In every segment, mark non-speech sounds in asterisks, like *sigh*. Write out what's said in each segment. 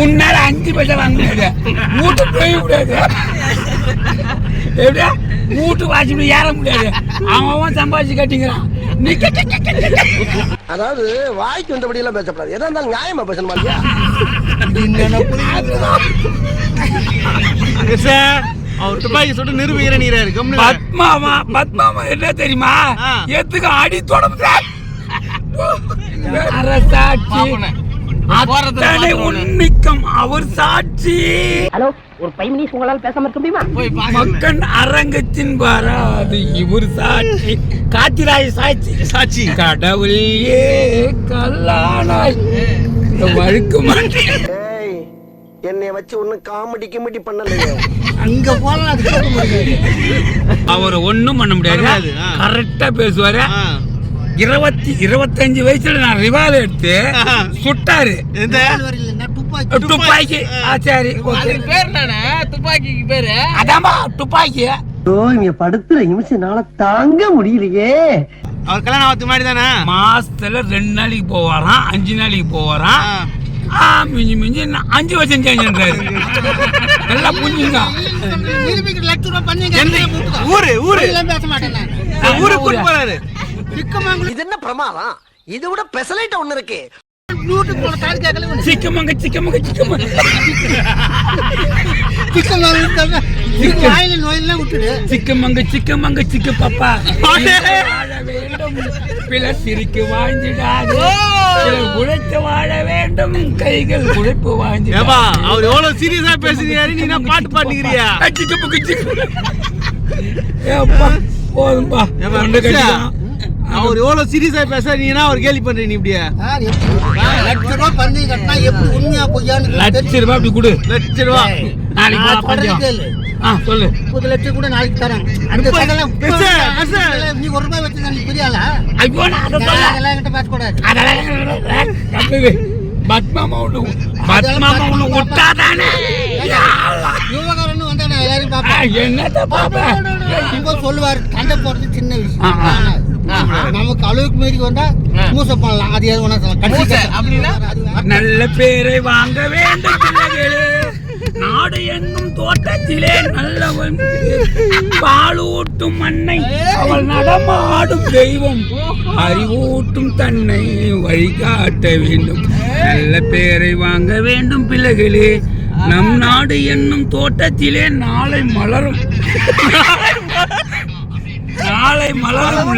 உன்னால அஞ்சு பைசா வாங்க மூட்டு போய் முடியாது எப்படியா? மூட்டு வாசி ஏற முடியாது. அவன் அவன் சம்பாதிச்சு கட்டிங்கிறான். அதாவது வாய்க்கு வந்தபடி எல்லாம் பேசக்கூடாது எதா இருந்தாலும் நியாயமா பேசணும் அவர் துப்பாக்கி சுட்டு நிரூபிக்கிற நீரா இருக்கு. பத்மாமா பத்மாமா என்ன தெரியுமா. எத்துக்கு அடி தொடர்ந்து அரசாட்சி. அத்தனை உன்னிக்கம் அவர் சாட்சி. ஹலோ ஒரு ஃபைவ் மினிட்ஸ் உங்களால பேசாம இருக்க முடியுமா? மக்கள் அரங்கத்தின் வராது இவர் சாட்சி. காத்திராய் சாட்சி. சாட்சி. கடவுள் ஏ கல்லானாய். இந்த வழுக்கு மாட்டேன் ஏய் என்னை வச்சு ஒன்னும் காமெடி கிமெடி பண்ணலையே. அங்க போலாம் *laughs* அவர் ஒண்ணும் பண்ண முடியாது. கரெக்டா பேசுவாரு. இருபத்தி இருபத்தஞ்சு வயசுல நான் ரிவால் எடுத்து. சுட்டாரு. துப்பாக்கி துப்பாக்கி. ஆ, சரி பேர் நானே துப்பாக்கிக்கு பேரு? அதாம்மா துப்பாக்கி. ஓ இங்க படுத்துற நிமிஷம்னால தாங்க முடியலையே. அவர் கல்யாணம் ஆகத்துக்கு முன்னாடி தானே? மாசத்துல ரெண்டு நாளைக்கு போவாராம் அஞ்சு நாளைக்கு போவாராம். ஆ, மிஞ்சி மிஞ்சி நான் அஞ்சு வருஷம் செஞ்சுன்றாரு நல்லா புரிஞ்சுங்க ஊரு ஊரு? பேச மாட்டேன் நான். ஊருக்கு போறாரு. சிக்கமங்கலம். இது என்ன பிரமாதம்? இதை விட பெசலைட்ட ஒண்ணு இருக்கு. சிக்கமங்க சிக்கமங்க சிக்கமங்க. சிக்கமங்க சிக்கமங்க. சிக்கு பாப்பா வாழ வேண்டும். பிறர் சிரிக்கு வாழ்ந்திடாது உழைத்து வாழ வேண்டும். கைகள் உழைப்பு வாழ்ந்திடாது அவர் எவ்வளவு சீரியஸா பேசுறாரு நீ என்ன பாட்டு பாட்டுக்கிறியா சிக்கமங்க சிக்கு ஏப்பா போதும்பா. அவர் எவ்வளவு சீரியஸா பேச நீ என்ன அவர் கேலி பண்ற நீ இப்படியா. சார், எப்படி? லட்ச ரூபாய் பண்ணி கட்டினா எப்படி உண்மையா பொய்யான்னு லட்ச ரூபாய் அப்படி கொடு. லட்ச ரூபா. நாளைக்கு நான் சொல்லு. முப்பது லட்சம் கூட நாளைக்கு தரேன். நீ ஒரு ரூபாய் வச்சு நீ பெரிய ஆளா ஐயோ நான் அதை சொல்ல அதெல்லாம் என்கிட்ட பேசக்கூடாது அதெல்லாம் பத்மாமா ஒண்ணு பத்மாமா ஒண்ணு விட்டாதானே யா அல்லாஹ். யுவகாரன்னு வந்தா நான் எல்லாரையும் ஆ, பார்ப்பேன் என்னத்த சொல்லுவாரு சண்டை போறது சின்ன. விஷயம். நமக்கு அளவுக்கு மீறி வந்தா மூச பண்ணலாம். அது எது. அப்படின்னா? நல்ல பேரை வாங்க வேண்டும் பிள்ளைகளே. நாடு என்னும் தோட்டத்திலே நல்லவன். பாலூட்டும் மண்ணை அவள் நடமாடும் தெய்வம். அறிவூட்டும் தன்னை வழிகாட்ட வேண்டும். நல்ல பேரை வாங்க வேண்டும் பிள்ளைகளே. நம் நாடு என்னும் தோட்டத்திலே நாளை மலரும். நாளை மலரும்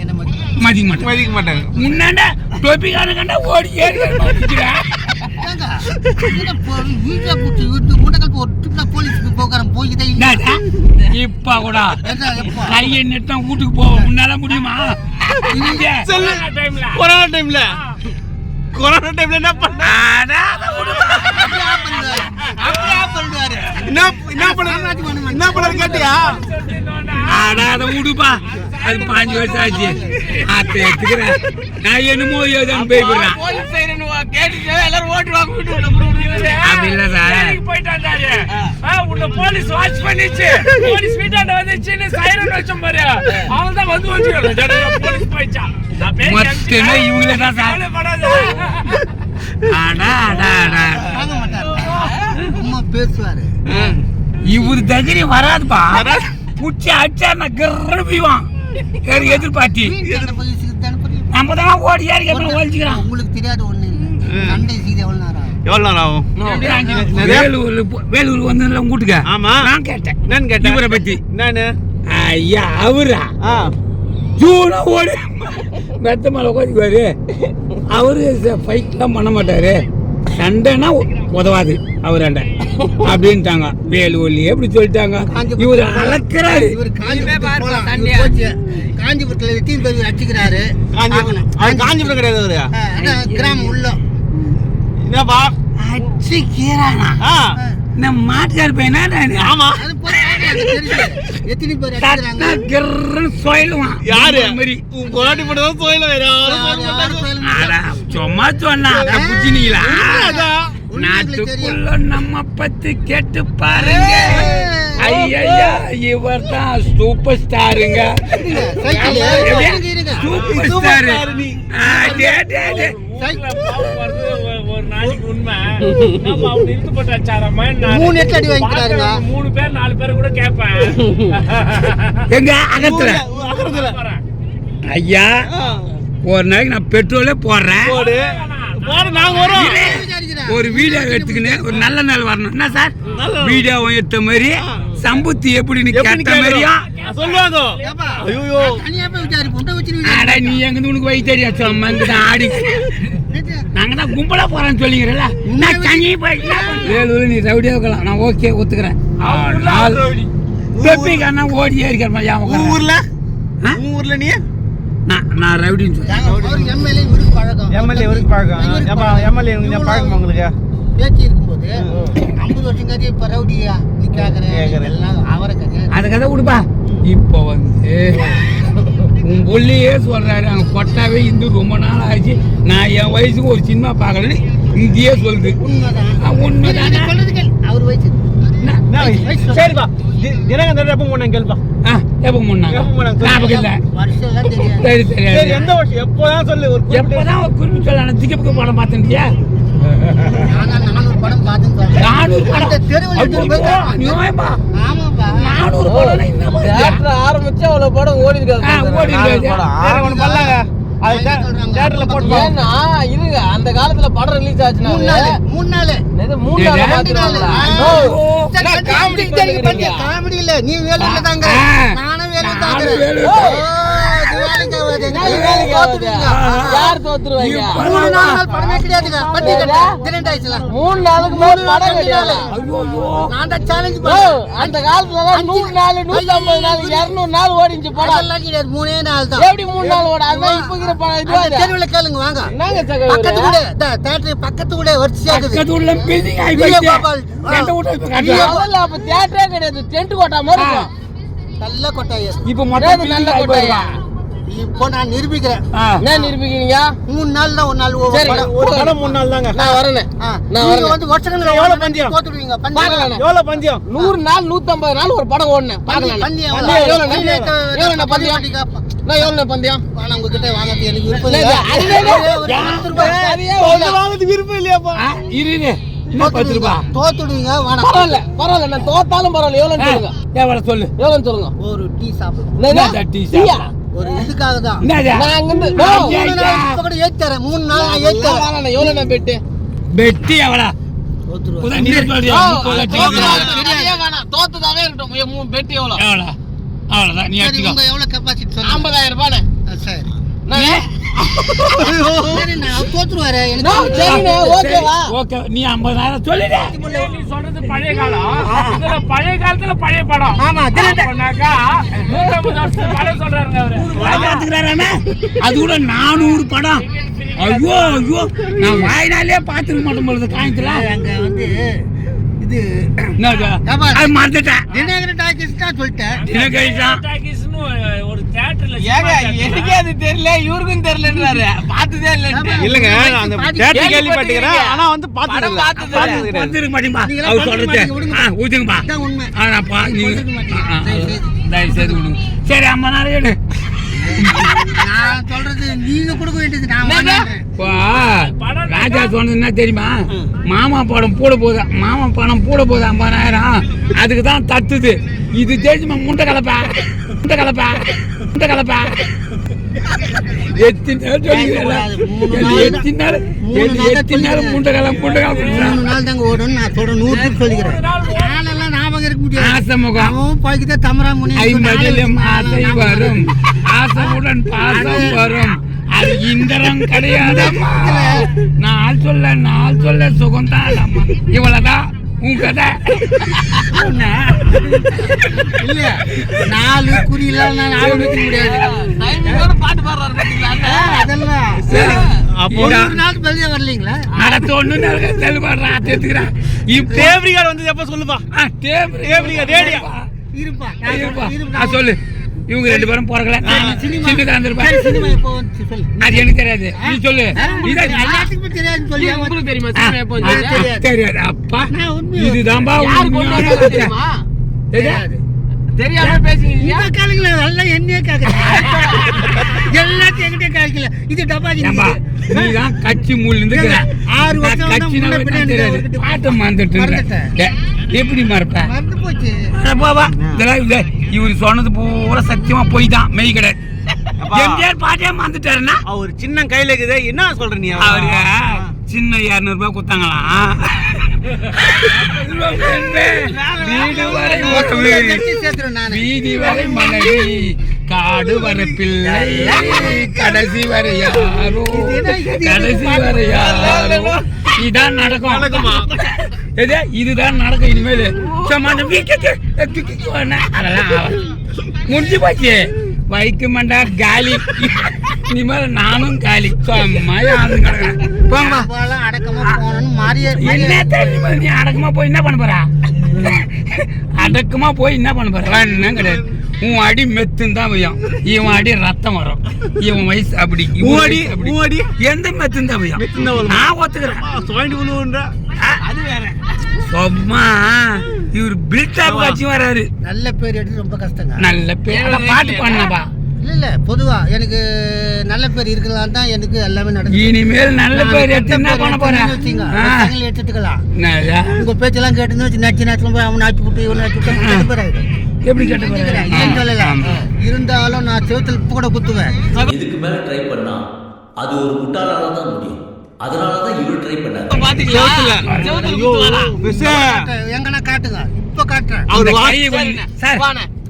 என்ன மதிக்க மதிக்க மாட்டேன் மதிக்க மாட்டாங்க. முன்னாண்ட டொப்பிக்கான கண்டா ஓடி ஏறி? இப்ப கூட? கையை நிறுத்தம் வீட்டுக்கு போவோம் உன்னால முடியுமா? இங்க. சொல்லு. கொரோனா டைம்ல கொரோனா டைம்ல என்ன பண்ண? என்ன என்ன பண்ண? என்ன பண்ண கேட்டியா? அடா, அதை விடுப்பா அது பாஞ்சு வருஷம் ஆச்சு. அத்தை எடுத்துக்கிறேன். நான் என்னமோ ஏதோன்னு போய்க்கிறேன் போலீஸ் சைரன் கேட்டுட்டு எல்லாரும் ஓட்டு வாங்க வீட்டு உள்ள புடுங்கிட்டு அப்படி இல்ல சார்? போயிட்டாண்டாரு உன்னை போலீஸ் வாட்ச் பண்ணிச்சு. போலீஸ் வீட்டாண்ட வந்துச்சுன்னு சைரன் வச்சோம் பாரு. அவன் தான் வந்து வந்து போலீஸ் பேர் மொத்தமே இவங்களே தான் சார். பேசுவாரு. இவரு தைரியம் வராதுப்பா. புடிச்சு அடிச்சா நான் கிரபிவான் எதிர்பார்த்தி. தானே புரியும். நம்ம தான் ஓடி ஏறி எப்படி ஒழிச்சுக்கிறான் உங்களுக்கு தெரியாத ஒண்ணு சண்டை செய்து எவ்வளவு நேரம்? எவ்வளவு நேரம் ஆகும்? வேலூர் வேலூர் வந்து கூட்டுக்க ஆமா. நான் கேட்டேன். என்னன்னு கேட்டேன்? இவரை பத்தி. என்னன்னு? ஐயா அவரா? ஆ. ஜூனா ஓடி. மெத்த மேல உட்காந்துக்குவாரு. அவரு ஃபைட்லாம் பண்ண மாட்டாரு. சண்டைனா உதவாது. அவராண்ட. அப்படின்ட்டாங்க. வேலூர்லயே எப்படி சொல்லிட்டாங்க? இவர் அளக்குறாரு. காஞ்சிபுரத்துல எத்தனை பேர் அடிச்சுக்கிறாரு. காஞ்சிபுரம் காஞ்சிபுரம் கிடையாது அவரு. கிராமம் உள்ள. என்னப்பா? அடிச்சுக்கிறானா நான் மாட்டுக்கார் பையனா நான் ஆமா. போய். எத்தனை பேர் சொயிலுவான். யாரு? மாதிரி. உன் கொலாட்டி போட்டு தான் வேற முடியாது. சும்மா சொன்னா புச்சினீங்களா அதான். நாட்டுக்குள்ள நம்ம பத்தி கேட்டு பாருங்க. ஐயா இவர் தான் சூப்பர் ஸ்டாருங்க. சூப்பர் ஸ்டாரு ஒரு நாளைக்கு உண்மை. நம்ம அவன் இழுத்துப்பட்டு வச்சாரம்மா நான் மூணு எட்டு அடி வாங்கிக்கிறாருங்க. மூணு பேர் நாலு பேர் கூட கேட்பேன். எங்க அகத்துல? ஐயா ஒரு நாளைக்கு நான் பெட்ரோலே போடுறேன். போடு. போடு நாங்க வரோம். ஒரு வீடியோ எடுத்துக்கின்னு ஒரு நல்ல நாள் வரணும். என்ன சார்? வீடியோ எடுத்த மாதிரி சம்புத்தி எப்படின்னு கேட்ட மாதிரியும் கேக்குறோம். சொல்லுவாங்க. ஐயோ அட நீ எங்க உனக்கு வழி தெரியாது அம்மா இங்க ஆடி. நாங்க தான் கும்பலா போறோம்னு சொல்லிக்கிறல்ல. நான் தனி போய் வேலூர் நீ ரவுடியா இருக்கலாம். நான் ஓகே ஒத்துக்கிறேன். ஆனால் பெப்பிக்காரனா ஓடி ஏறிக்கிறமா உன் யாம ஊர்ல? ஊர்ல நீ? நான் நான் ரவுடின்னு சொல்றேன் MLA இவருக்கு பழக்கம். எம்எல்ஏ வரைக்கும் பழக்கம். இவருக்கு பழக்கம். எம்எல்ஏ பழக்கம் உங்களுக்கு? பேச்சு இருக்கும்போது ஐம்பது வருஷம் கழிச்சு இப்ப ரவுடியா? நீ. எல்லாம் அவரை கதை அதை கதை விடுப்பா இப்போ வந்து உன் புள்ளையே சொல்றாரு. அங்க பொட்டாவே இந்து ரொம்ப நாள் ஆச்சு. நான் என் வயசுக்கு ஒரு சினிமா பார்க்கலன்னு இங்கேயே சொல்லுது. உண்மைதான். உண்மைதானே? அவர் வயசு? சரிப்பா தி- தினகரன் தடவை எப்போ போனாங்க கேள்ப்பா எப்போ போனாங்க? ஞாபகம் இல்லை. வருஷம் எல்லாம் தெரியாது. சரி சரி சரி. எந்த வருஷம்? எப்போதான் சொல்லு ஒரு எப்பதான் ஒரு குறிப்பிட்டு சொல்ல திகப்புக்கு படம் பார்த்துட்டியா நானா நானூறு படம்? ஆரம்பிச்சு அவ்வளவு படம் ஓடி இருக்காது? தியேட்டர்ல போட்டு. ஏன்னா இருங்க. அந்த காலத்துல படம் ரிலீஸ் ஆச்சுன்னா மூணு நாள். மூணு நாள். மூணு? நாள் ரெண்டு நாள் பாத்துருவாங்களா? ஆ. ஓ, சரி, என்ன காமெடி இல்ல. நீ வேலூர்ல தாங்க. நானும் வேலூர் தாங்க யார் தோத்துருவாங்க? மூணு நாள் படமே கிடையாதுங்க. பட்டி கட்ட திரண்டு ஆயிடுச்சுல. மூணு நாளுக்கு மேல படம் கிடையாது. நான் தான் சேலஞ்ச் பண்ணேன். அந்த காலத்துல எல்லாம் நூறு நாள் நூத்தி ஐம்பது நாள் இருநூறு நாள் ஓடிச்சு படம் அதெல்லாம் கிடையாது. மூணே நாள் தான். எப்படி மூணு நாள் ஓட அதான் இப்ப இருக்கிற படம் தெருவுல கேளுங்க வாங்க. பக்கத்து கூட தேட்டர் பக்கத்து கூட வரிசையா இருக்குது. கிடையாது. டென்ட் கோட்டா மாதிரி நல்ல இப்ப கொட்டாயா? போயிடுவா. இப்போ நான் நிரூபிக்கிறேன். என்ன நிரூபிக்கிறீங்க? மூணு நாள் தான் ஒரு நாள் ஒரு படம். மூணு நாள் தாங்க. நான் வரேன். நான் வரேன். வந்து வருஷக்கணக்குல எவ்வளவு பந்தயம்? தோத்துடுவீங்க. பந்தயம் எவ்வளவு? பந்தயம்? நூறு நாள் நூத்தம்பது நாள் ஒரு படம் பந்தயம், பார்க்கலாம் பந்தயம் எவ்வளவு? பந்தயம் எவ்வளவு? நான் எவ்வளவு பந்தயம் உங்ககிட்ட வாங்கறது எனக்கு விருப்பம் இல்ல, ரூபாய். வாங்குறதுக்கு விருப்பம் இல்லையாப்பா? ஆ, இரு, இரு. இன்னும் பத்து ரூபா. தோத்துடுவீங்க பரவாயில்ல பரவாயில்ல. நான் தோத்தாலும் பரவாயில்ல. எவ்வளவு சொல்லுங்க. எவ்வளவு சொல்லு? எவ்வளவு சொல்லுங்க. ஒரு டீ? என்னடா டீ டீயா? ஒரு இதுக்காக தான்? நான் அங்கிருந்து. மூணு. நாள் இப்ப கூட ஏத்தி தரேன் மூணு நாள் நான் ஏத்தி தரேன் வேணாம், எவ்வளவு நான் பெட்டு பெட்டி லட்சம் தோத்ததாவே இருக்கட்டும். பெட்டு எவ்வளவு? அவ்வளவுதான், நீ எவ்வளவு கெப்பாசிட்டி ஐம்பதாயிரம் ரூபாய் சரி. நீ ஐம்பதாயிரம் சொல்லிடு. நீ சொல்றது பழைய காலம். இதுல பழைய காலத்துல பழைய படம். ஆமா. அப்பனாக்கா நூத்தம்பது வருஷத்துக்கு படம் சொல்றாருங்க அவரு. அது கூட நானூறு படம். ஐயோ ஐயோ. நான் வாய்னாலே பார்த்துக்க மாட்டேன் பொழுது காயத்துல. அங்க வந்து இது மறந்துட்டேன். தினகர டாக்கிஸ் தான் சொல்லிட்டேன். தினகரிதான் டாக்கீஸ்னு ஒரு தியேட்டர்ல ஏங்க எனக்கே அது தெரியல இவருக்கும் தெரியலன்றாரு. பார்த்ததே இல்லைன்ட்டு. இல்லங்க அந்த கேள்விப்பட்டிருக்கீங்க. கேள்விப்பட்டிருக்கிறேன் ஆனா வந்து பார்த்தது இல்ல. பார்த்தது இல்ல. மாட்டீங்களா நீங்களா அவர் சொல்றது. இதான் உண்மை. ஆனாப்பா நீங்க தயவு செய்து. விடுங்க. சரி ஐம்பதாயிரம் எடு நான் சொல்றது நீங்க கொடுக்க வேண்டியது நான் ராஜா சொன்னது என்ன தெரியுமா? மாமா படம் போட போகுது மாமா படம் போட போகுது ஐம்பதாயிரம்? அதுக்கு தான் தத்துது இது தெரிஞ்சுமா முண்டை கலப்பா. முண்டை கலப்பா. முண்டை கலப்பா. எத்தனை நேரம் சொல்லிக்கிறேன் மூணு நாள் எத்தனை நேரம் மூணு நாள் தான் எத்தனை நேரம் சொல்லிக்கிறேன். முண்டை கலம் முண்டை கலப்பா. மூணு நாள் தாங்க ஓடும் நான் சொல்றேன். நூறு சொல்லிக்கிறேன் நாளெல்லாம் ஞாபகம் இருக்க முடியாது ஆசமுகம். அவன் பழகிதான் தமரா முனி ஐம்பதிலும் ஆசை வரும். ஆசையுடன் பாசம் வரும். அது இந்திரம் கிடையாதம்மா நான் சொல்ல நான் சொல்ல சுகம் தான் இவ்வளவுதான் உன் கதை. இல்ல நாலு குறியெல்லாம் நான் ஞாபகம் வைக்க முடியாது. டைமிங்கோட பாட்டு பாடுறாரு அதெல்லாம். அப்போ நாள் பதிலே வரலீங்களா? நடத்த ஒண்ணு நடக்க செல்வாடுறா எடுத்துக்கிறேன் இப்போ தேவரிகார் வந்து எப்ப சொல்லுப்பா? ரேடியோ. இருப்பா. இருப்பா. ஆ, சொல்லு. இவங்க ரெண்டு பேரும் போறக்கல சினிமா சரி, சினிமா எப்போ சொல்லு. அது எனக்கு தெரியாது. நீ சொல்லு. ஆ, இதான் எல்லாத்துக்குமே தெரியாதுன்னு சொல்லி உங்களுக்கு தெரியுமா? சினிமா எப்போ? தெரியாது. தெரியாது. அப்பா இதுதான்பா யார் தெரியுமா பேசுறீங்க இந்த காலங்கள எல்லாம் என்னையே கேக்குறேன் எல்லாத்தையும் என்கிட்ட கேட்கல. இது டபாஜி ஏம்பா நீதான் கட்சி மூலில இருந்து. ஆறு வருஷம் கட்சி பாட்டை மறந்துட்டு. எப்படி மறப்ப? மறந்து போச்சு. அட போ, வா. இதெல்லாம் இல்ல. இவரு சொன்னது பூரா சத்தியமா போய் தான் மெய் கிடையாது. எம்ஜிஆர் பாட்டே மறந்துட்டாருன்னா? அவர் சின்ன கையில இருக்குது. என்ன சொல்ற நீ? அவரு சின்ன இருநூறு ரூபாய் கொடுத்தாங்களாம். வீடு வரை வீதி வரை மனைவி காடு வரை பிள்ளை. கடைசி வரை யாரோ. கடைசி வரை யாரோ. இதான் நடக்கும். நடக்குமா? எது இதுதான் நடக்கும் இனிமேல். வேணா, அதெல்லாம். முடிஞ்சு போச்சு. வைக்க காலி. இனிமேல் நானும் காலி. என்ன நீ அடக்கமா போய் என்ன பண்ண போற? அடக்கமா போய் என்ன பண்ண போற? ஒண்ணும் கிடையாது. உன் அடி மெத்துன்னு தான் வையும் இவன் அடி ரத்தம் வரும். இவன் வயசு அப்படி உன் அடி, அப்படி. உன் அடி? எந்த மெத்துன்னு தான் வருமா? நான் ஒத்துக்கிறேன். அது வேற. சும்மா இவர் பில்டாப் காட்சி வராரு. நல்ல பேர் எடுத்து ரொம்ப கஷ்டங்க. நல்ல பேர. பாட்டு பண்ணப்பா இல்ல இல்ல பொதுவா எனக்கு நல்ல பேர் இருக்கலாம் தான் எனக்கு எல்லாமே நடக்குது. இனிமேல் நல்ல பேர் எடுத்து என்ன பண்ண போற ஆ. எடுத்துக்கலாம் என்னடா? உங்க பேச்செல்லாம் கேட்டுன்னு வச்சு நச்சு நச்சு போய் அவன் நாச்சு விட்டு இவன் நாச்சு விட்டு கெட்ட பேர் ஆயிடும் எப்படி கேட்ட இல்லைன்னு சொல்லல? இருந்தாலும் நான் செவத்துல கூட குத்துவேன். இதுக்கு மேல ட்ரை பண்ணா அது ஒரு முட்டாளால தான் முடியும். அதனால தான் இவரு ட்ரை பண்ணாரு. பாத்தீங்களா? செவுத்துல. குத்துவானா? பெருசா எங்கன்னா காட்டுங்க. இப்ப காட்டுறேன்.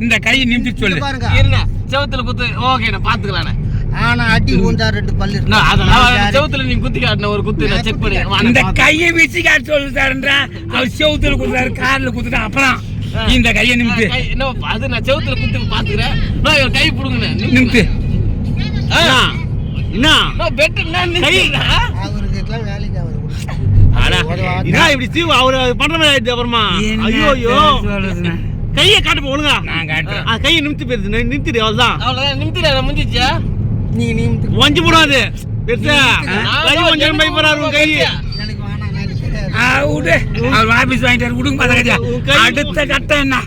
இந்த கையை நிமித்தி சொல்லு. பாருங்க. செவுத்துல குத்து ஓகேண்ணே பாத்துக்கலாண்ணே ஆனா அடி ஊந்தா ரெண்டு பல்லு இருக்கு. நான் அதெல்லாம் செவுத்துல நீ குத்தி காட்டின ஒரு குத்து நான் செக் பண்ணி பாத்து. கையை வீசி காட்டு சொல்லு சார்ன்றா அவர் செவுத்துல குடுத்தாரு கார்ல குடுத்துட்டு அப்புறம் இந்த கையை நிமித்து. கை- என்ன, அது நான் செவுத்துல குத்தி பாத்துக்கிறேன் நான் இவர் கை புடுங்கண்ணே நிமித்து. என்ன நான் பெட்டு நான். அவருக்கு எல்லாம் வேலைக்கு. என்ன இப்படி சீவு அவரு பண்ற மாதிரி ஆயிடுச்சு அப்புறமா. ஐயோ ஐயோ. கையை காட்டு ஒழுங்கா. நான் காட்டுறேன். கையை நிமித்தி போயிருது நிறுத்திடு அவ்வளவுதான். அவ்வளவுதான். நிமித்திடா முடிஞ்சிச்சா நீ நீ வந்து- வஞ்சி போடாது. பெருசா நான் கை கொஞ்சம் பை போறாரு உன் கை விடு. அவர் ஆபீஸ் வாங்கிட்டாரு விடுங்க பாத்தா உன் கை- அடுத்த கட்டம் என்ன?